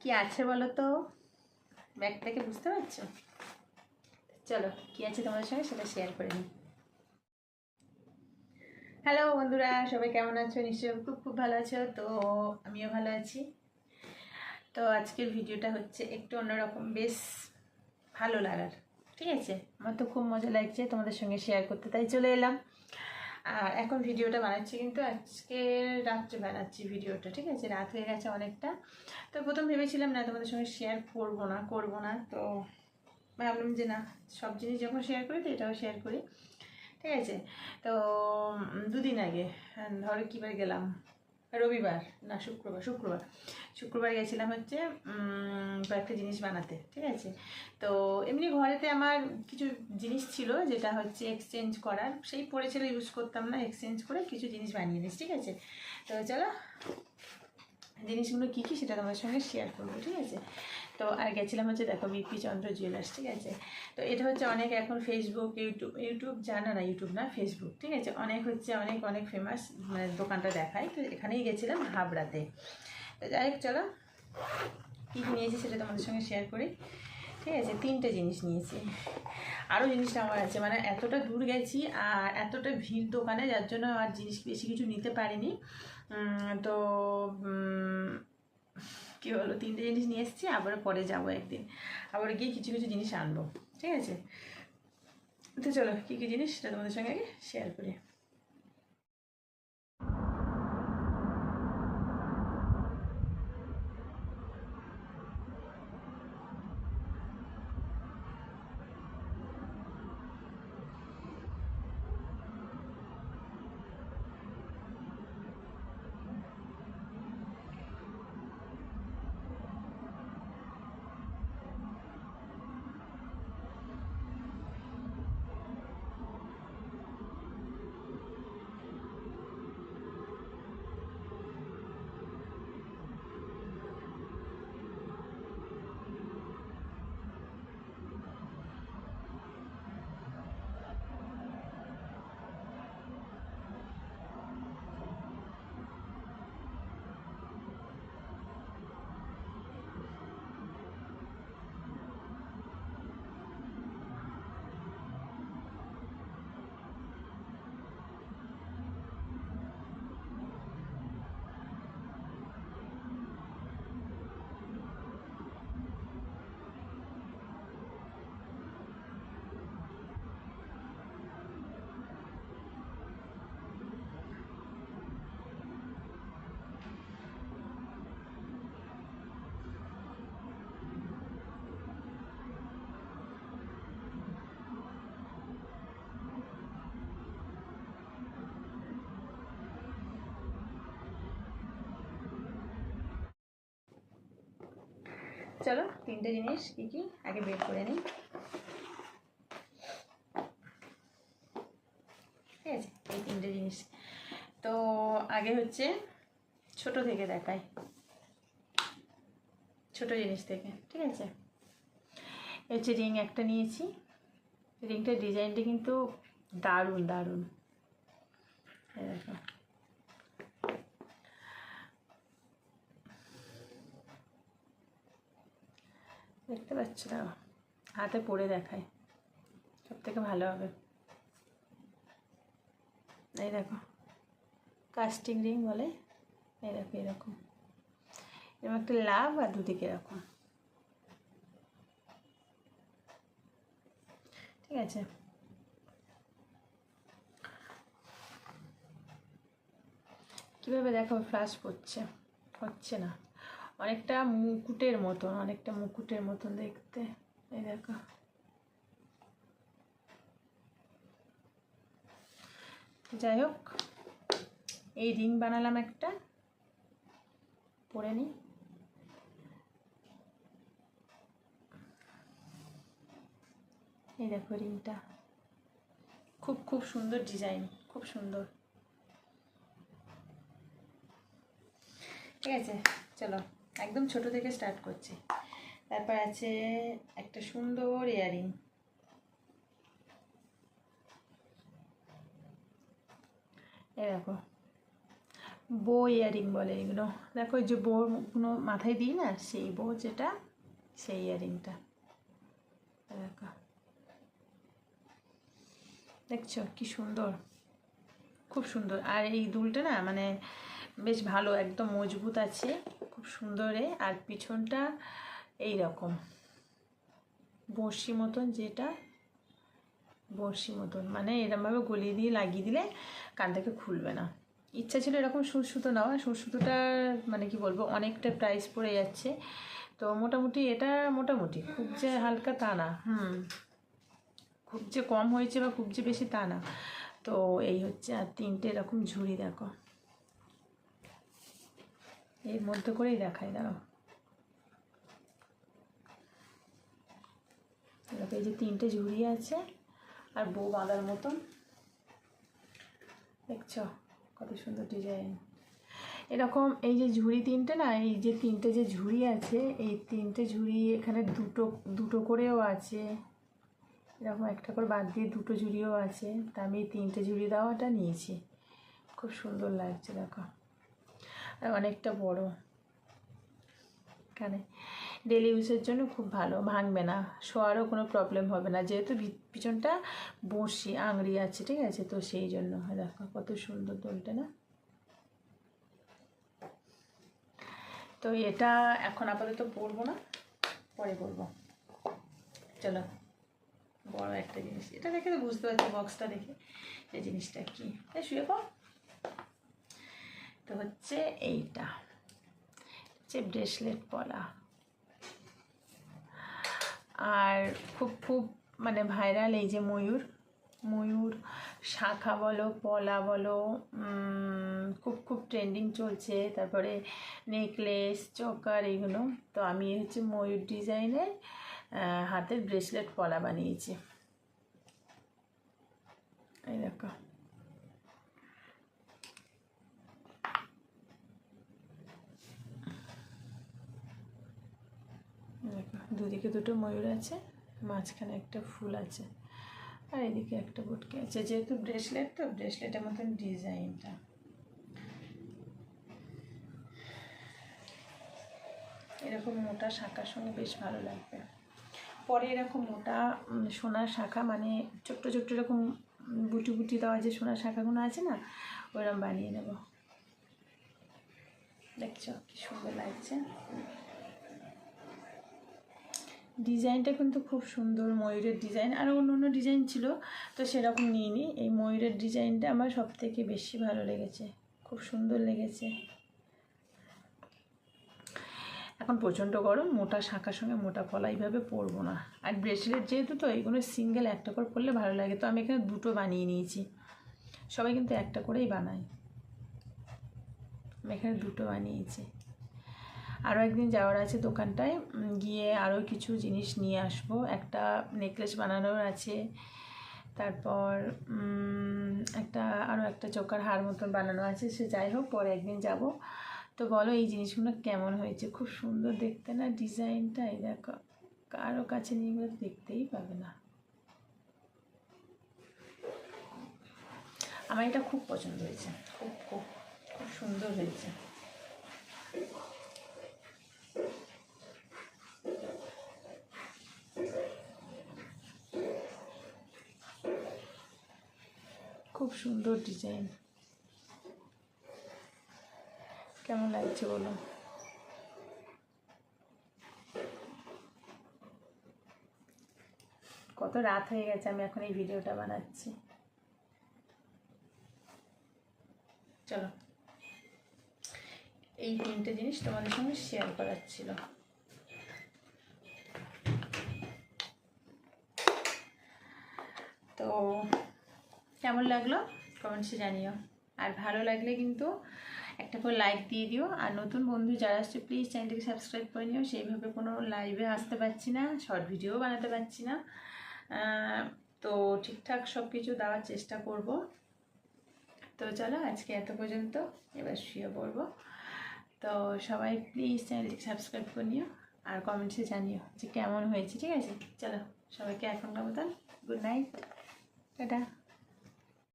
কি আছে বলো তো ব্যাগ থেকে বুঝতে পারছ? চলো, কি আছে তোমাদের সঙ্গে সেটা শেয়ার করে নিই। হ্যালো বন্ধুরা, সবাই কেমন আছো? নিশ্চয়ই খুব খুব ভালো আছো, তো আমিও ভালো আছি। তো আজকের ভিডিওটা হচ্ছে একটু অন্যরকম, বেশ ভালো লাগার। ঠিক আছে? আমার তো খুব মজা লাগছে তোমাদের সঙ্গে শেয়ার করতে, তাই চলে এলাম। আর এখন ভিডিওটা বানাচ্ছি, কিন্তু আজকে রাত্রে বানাচ্ছি ভিডিওটা, ঠিক আছে? রাত হয়ে গেছে অনেকটা। তো প্রথম ভেবেছিলাম, না, তোমাদের সঙ্গে শেয়ার করব না, করব না। তো ভাবলাম যে, না, সব জিনিস যখন শেয়ার করি, তো এটাও শেয়ার করি। ঠিক আছে? তো দুদিন আগে, ধরো কীবার গেলাম। রবিবার, না শুক্রবার শুক্রবার। শুক্রবার গেছিলাম হচ্ছে কয়েকটা জিনিস বানাতে, ঠিক আছে? তো এমনি ঘরেতে আমার কিছু জিনিস ছিল, যেটা হচ্ছে এক্সচেঞ্জ করার। সেই পড়েছিল ইউজ করতাম না এক্সচেঞ্জ করে কিছু জিনিস বানিয়ে নিস ঠিক আছে? তো চলো। জিনিসগুলো কী কী সেটা তোমার সঙ্গে শেয়ার করব, ঠিক আছে? তো, আর গেছিলাম হচ্ছে দেখো বিপি চন্দ্র জুয়েলার্স ঠিক আছে? তো এটা হচ্ছে অনেক এখন ফেসবুক ইউটিউব ইউটিউব জানা না ইউটিউব না ফেসবুক ঠিক আছে? অনেক হচ্ছে অনেক অনেক ফেমাস মানে দোকানটা দেখায়। তো এখানেই গেছিলাম হাবড়াতে। তো যাই হোক, চলো। কী নিয়েছি সেটা তোমাদের সঙ্গে শেয়ার করি। ঠিক আছে? তিনটে জিনিস নিয়েছি। আরও জিনিসটা আমার আছে মানে এতটা দূর গেছি আর এতটা ভিড় দোকানে, যার জন্য আর জিনিস বেশি কিছু নিতে পারিনি। তো কি হলো তিনটে জিনিস নিয়ে এসেছি, আবার পরে যাব একদিন। আবার গিয়ে কিছু কিছু জিনিস আনব, ঠিক আছে? তো চলো, কী কী জিনিস সেটা তোমাদের সঙ্গে আগে শেয়ার করি। চলো, তিনটে জিনিস কী কী? আগে বের করে নিই ঠিক আছে, এই তিনটে জিনিস। তো আগে হচ্ছে ছোট থেকে দেখাই। ছোট জিনিস থেকে, ঠিক আছে? এই হচ্ছে রিং একটা নিয়েছি। রিংটার ডিজাইনটা কিন্তু দারুণ দারুণ। দেখো। দেখতে পাচ্ছ না হাতে পরে দেখায়। সব থেকে ভালো হবে। এই দেখো। কাস্টিং রিং বলে। এই দেখো এরকম এরকম একটা লাভ আর দুদিকে এরকম। ঠিক আছে। কীভাবে দেখো ফ্লাশ পড়ছে। হচ্ছে না। অনেকটা মুকুটের মতন, অনেকটা মুকুটের মতন দেখতে। এই দেখো। যাই হোক, এই রিং বানালাম একটা। পরে নিই। এই দেখো রিংটা। খুব খুব সুন্দর ডিজাইন, খুব সুন্দর। ঠিক আছে, চলো। একদম ছোট থেকে স্টার্ট করছি। তারপর আছে একটা সুন্দর ইয়ারিং। এই দেখো বো ইয়ারিং বলে এগুলো। দেখো যে কোনো মাথায় দিই না, সেই বউ যেটা, সেই ইয়ারিংটা। দেখো। দেখছ, কি সুন্দর। খুব সুন্দর। আর এই দুলটা না মানে বেশ ভালো, একদম মজবুত আছে, খুব সুন্দরে। আর পিছনটা এই রকম বড়শি মতন যেটা, বড়শি মতন। মানে এরমভাবে গলিয়ে দিয়ে লাগিয়ে দিলে কানটাকে খুলবে না। ইচ্ছা ছিল এরকম সুর সুতো নেওয়া সুর সুতোটা মানে কি বলব, অনেকটা প্রাইস পড়ে যাচ্ছে। তো মোটামুটি এটা মোটামুটি, খুব যে হালকা তা না, হুম। খুব যে কম হয়েছে বা খুব যে বেশি তা না। তো এই হচ্ছে আর তিনটে এরকম ঝুড়ি দেখো। এর মধ্যে করেই দেখাই, দাঁড়াও। এই যে তিনটে ঝুড়ি আছে, আর বউ বাঁধার মতন। দেখছ কত সুন্দর ডিজাইন। এরকম এই যে ঝুড়ি তিনটে না, এই যে তিনটে যে ঝুড়ি আছে, এই তিনটে ঝুড়ি এখানে দুটো দুটো করেও আছে। এরকম একটা করে বাদ দিয়ে দুটো ঝুড়িও আছে। তা আমি এই তিনটে ঝুড়ি দেওয়াটা নিয়েছি। খুব সুন্দর লাগছে, দেখো। অনেকটা বড়। এখানে ডেলি ইউজের জন্য খুব ভালো, ভাঙবে না, শোয়ারও কোনো প্রবলেম হবে না। যেহেতু পিছনটা বসি আংড়ি আছে, ঠিক আছে? তো সেই জন্য দেখো কত সুন্দর দোলটা, না? তো এটা এখন আপাতত পরবো না, পরে পরবো। চলো, বড় একটা জিনিস। এটা দেখে তো বুঝতে পারছি বক্সটা দেখে যে জিনিসটা কি। শুয়ে পর তো হচ্ছে এইটা। হচ্ছে ব্রেসলেট পলা আর খুব খুব মানে ভাইরাল এই যে ময়ূর। ময়ূর, শাখা বলো, পলা বলো খুব খুব ট্রেন্ডিং চলছে। তারপরে নেকলেস, চকার এগুলো তো আমি হচ্ছে ময়ূর ডিজাইনের হাতের ব্রেসলেট পলা বানিয়েছি এই দেখো দুদিকে দুটো ময়ূর আছে, মাঝখানে একটা ফুল আছে, আর এদিকে একটা বুটকে আছে। যেহেতু ব্রেসলেট তো ব্রেসলেটের মতন ডিজাইনটা। এরকম মোটা শাখার সঙ্গে বেশ ভালো লাগবে। পরে এরকম মোটা সোনার শাখা মানে ছোট্ট ছোট্ট এরকম বুটি বুটি দেওয়া যে সোনার শাখাগুলো আছে না ওইরকম বানিয়ে নেব। দেখছ কি সুন্দর লাগছে? ডিজাইনটা কিন্তু খুব সুন্দর ময়ূরের ডিজাইন। আরও অন্য অন্য ডিজাইন ছিল, তো সেরকম নিইনি। এই ময়ূরের ডিজাইনটা আমার সব থেকে বেশি ভালো লেগেছে। খুব সুন্দর লেগেছে। এখন প্রচণ্ড গরম, মোটা শাঁখার সঙ্গে মোটা কলা এইভাবে পরবো না। আর ব্রেসলেট যেহেতু তো, এইগুলো সিঙ্গেল একটা করে পরলে ভালো লাগে। তো আমি এখানে দুটো বানিয়ে নিয়েছি। সবাই কিন্তু একটা করেই বানাই আমি এখানে দুটো বানিয়েছি। আরও একদিন যাওয়ার আছে দোকানটায় গিয়ে আরও কিছু জিনিস নিয়ে আসব। একটা নেকলেস বানানোর আছে তারপর একটা আরও একটা চোকার হার মতন বানানো আছে সে যাই হোক পরে একদিন যাব। তো বলো এই জিনিসগুলো কেমন হয়েছে? খুব সুন্দর দেখতে না ডিজাইনটা? এই দেখো কারও কাছে নিয়ে গেলে দেখতেই পাবে না। আমার এটা খুব পছন্দ হয়েছে। খুব খুব। খুব সুন্দর হয়েছে। খুব সুন্দর ডিজাইন। কেমন লাগছে বলো কত রাত হয়ে গেছে, আমি এখন এই ভিডিওটা বানাচ্ছি। চলো। এই তিনটে জিনিস তোমাদের সঙ্গে শেয়ার করার ছিল। তো কেমন লাগল? কমেন্টসে জানিও। আর ভালো লাগলে কিন্তু একটা করে লাইক দিয়ে দিও। আর নতুন বন্ধু যারা আসছে প্লিজ চ্যানেলটিকে সাবস্ক্রাইব করে নিও। সেইভাবে কোনো লাইভে আসতে পারছি না শর্ট ভিডিও বানাতে পারছি না। তো ঠিকঠাক সব কিছু দেওয়ার চেষ্টা করব। তো চলো, আজকে এত পর্যন্ত। এবার শুয়ে পড়ব। তো সবাই প্লিজ চ্যানেলটিকে সাবস্ক্রাইব করে নিও। আর কমেন্টসে জানিও যে কেমন হয়েছে, ঠিক আছে? চলো, সবাইকে এখনকার মতন গুড নাইট টাটা।